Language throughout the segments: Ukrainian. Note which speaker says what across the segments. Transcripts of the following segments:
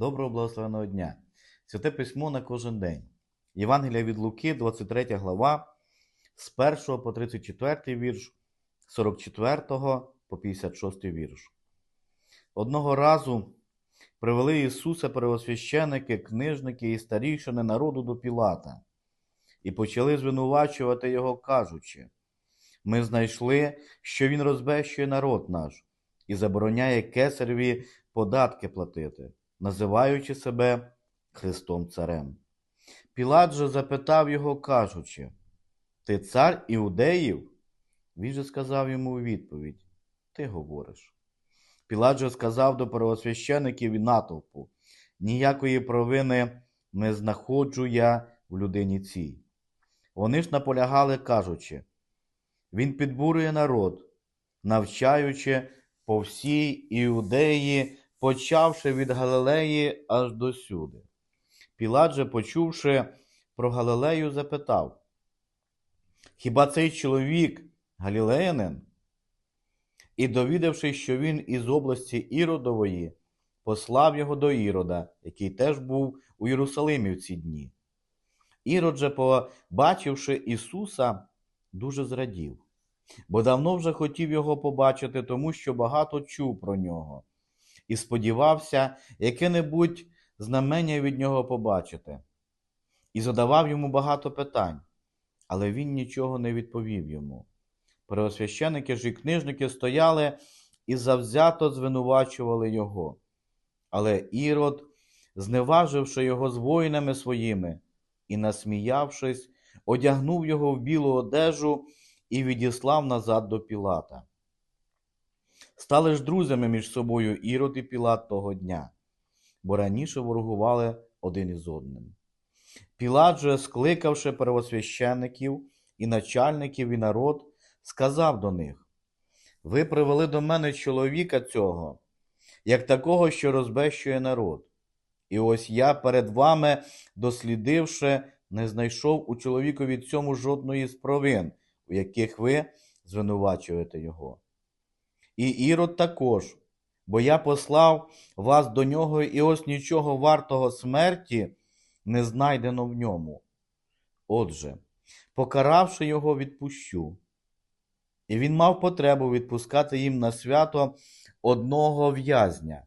Speaker 1: Доброго благословеного дня. Святе письмо на кожен день. Євангелія від Луки, 23 глава, з 1 по 34 вірш, 44 по 56 вірш. Одного разу привели Ісуса первосвященики, книжники і старішини народу до Пілата і почали звинувачувати його, кажучи: Ми знайшли, що він розбещує народ наш і забороняє кесареві податки платити, називаючи себе Христом Царем. Пілат же запитав його, кажучи: Ти цар іудеїв? Він же сказав йому у відповідь: Ти говориш. Пілат же сказав до первосвящеників і натовпу: Ніякої провини не знаходжу я в людині цій. Вони ж наполягали, кажучи, він підбурює народ, навчаючи по всій іудеї, почавши від Галилеї аж до сюди. Пілат же, почувши про Галилею, запитав: Хіба цей чоловік галілеянин? І, довідавшись, що він із області Іродової, послав його до Ірода, який теж був у Єрусалимі в ці дні. Ірод же, побачивши Ісуса, дуже зрадів, бо давно вже хотів його побачити, тому що багато чув про нього, і сподівався яке-небудь знамення від нього побачити, і задавав йому багато питань, але він нічого не відповів йому. Преосвященики ж і книжники стояли і завзято звинувачували його. Але Ірод, зневаживши його з воїнами своїми і, насміявшись, одягнув його в білу одежу і відіслав назад до Пілата. Стали ж друзями між собою Ірод і Пілат того дня, бо раніше ворогували один із одним. Пілат же, скликавши первосвящеників і начальників і народ, сказав до них: Ви привели до мене чоловіка цього, як такого, що розбещує народ. І ось я перед вами, дослідивши, не знайшов у чоловікові цьому жодної з провин, у яких ви звинувачуєте його. І Ірод також, бо я послав вас до нього, і ось нічого вартого смерті не знайдено в ньому. Отже, покаравши його, відпущу. І він мав потребу відпускати їм на свято одного в'язня.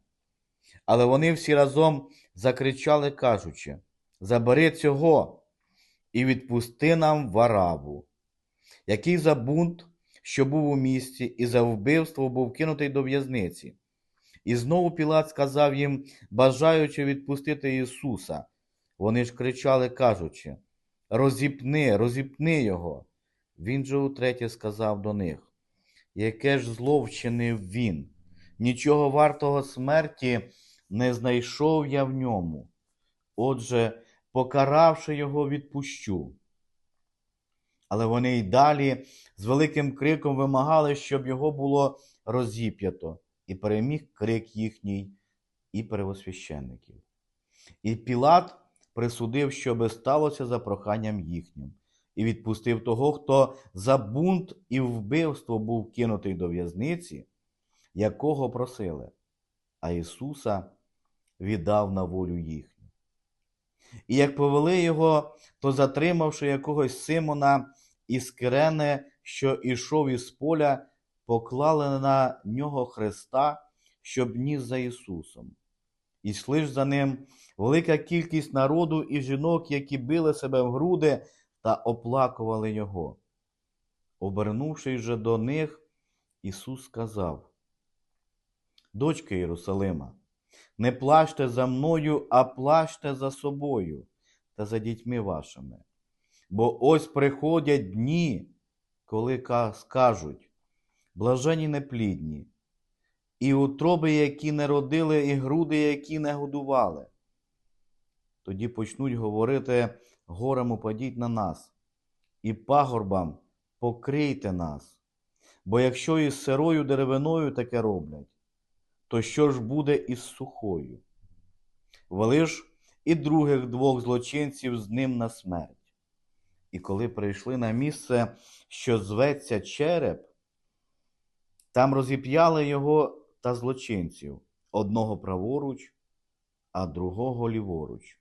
Speaker 1: Але вони всі разом закричали, кажучи: Забери цього і відпусти нам вараву, який за бунт, що був у місті, і за вбивство був кинутий до в'язниці. І знову Пілат сказав їм, бажаючи відпустити Ісуса. Вони ж кричали, кажучи: Розіпни, розіпни його. Він же утретє сказав до них, яке ж зло вчинив він, нічого вартого смерті не знайшов я в ньому. Отже, покаравши його, відпущу. Але вони й далі з великим криком вимагали, щоб його було розіп'ято, і переміг крик їхній і первосвященників. І Пілат присудив, щоби сталося за проханням їхнім і відпустив того, хто за бунт і вбивство був кинутий до в'язниці, якого просили, а Ісуса віддав на волю їхню. І як повели його, то затримавши якогось Симона із Кирени, що ішов із поля, поклали на нього Христа, щоб ніс за Ісусом. І йшли ж за ним велика кількість народу і жінок, які били себе в груди та оплакували його. Обернувшись же до них, Ісус сказав: Дочки Єрусалима, не плачте за мною, а плачте за собою та за дітьми вашими. Бо ось приходять дні, коли скажуть блажені неплідні, і утроби, які не родили, і груди, які не годували. Тоді почнуть говорити горем упадіть на нас, і пагорбам покрийте нас. Бо якщо із сирою деревиною таке роблять, то що ж буде із сухою? Вели ж і других двох злочинців з ним на смерть. І коли прийшли на місце, що зветься череп, там розіп'яли його та злочинців одного праворуч, а другого ліворуч.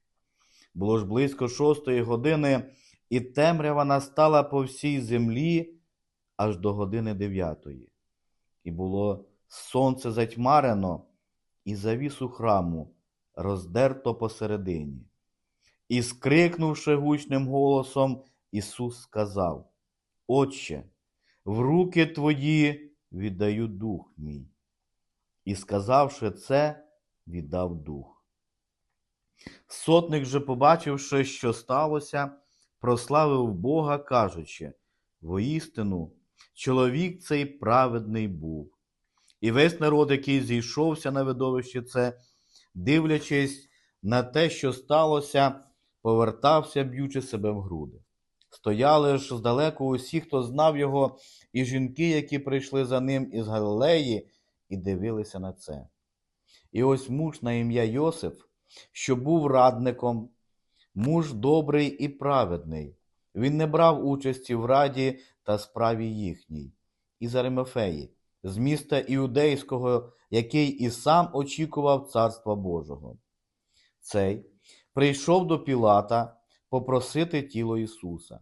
Speaker 1: Було ж близько шостої години, і темрява настала по всій землі аж до години дев'ятої. І було сонце затьмарено, і завісу храму роздерто посередині. І, скрикнувши гучним голосом, Ісус сказав: Отче, в руки твої віддаю дух мій. І, сказавши це, віддав дух. Сотник же, побачивши, що сталося, прославив Бога, кажучи: Воістину, чоловік цей праведний був. І весь народ, який зійшовся на видовище це, дивлячись на те, що сталося, повертався, б'ючи себе в груди. Стояли ж здалеку усі, хто знав його, і жінки, які прийшли за ним із Галилеї, і дивилися на це. І ось муж на ім'я Йосиф, що був радником, муж добрий і праведний. Він не брав участі в раді та справі їхній, із Аримефеї, з міста Іудейського, який і сам очікував Царства Божого. Цей прийшов до Пілата попросити тіло Ісуса.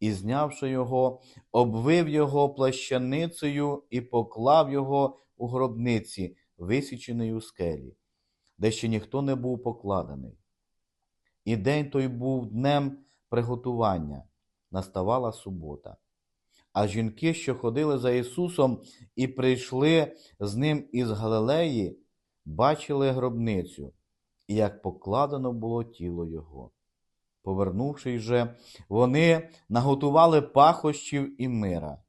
Speaker 1: І, знявши його, обвив його плащаницею і поклав його у гробниці, висічений у скелі, де ще ніхто не був покладений. І день той був днем приготування, наставала субота. А жінки, що ходили за Ісусом і прийшли з ним із Галилеї, бачили гробницю, і як покладено було тіло Його. Повернувшись же, вони наготували пахощів і мира,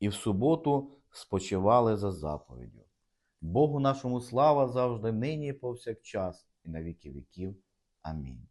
Speaker 1: і в суботу спочивали за заповіддю. Богу нашому слава завжди, нині повсякчас, і на віки віків. Амінь.